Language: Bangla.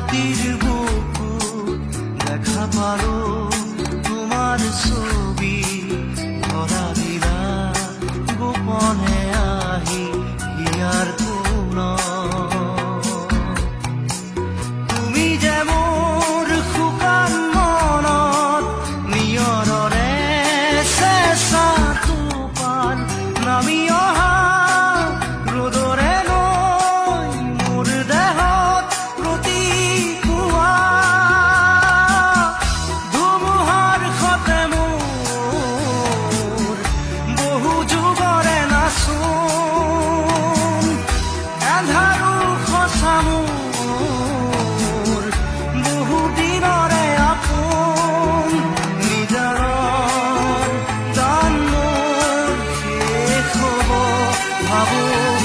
রাতির বুকুর pavor.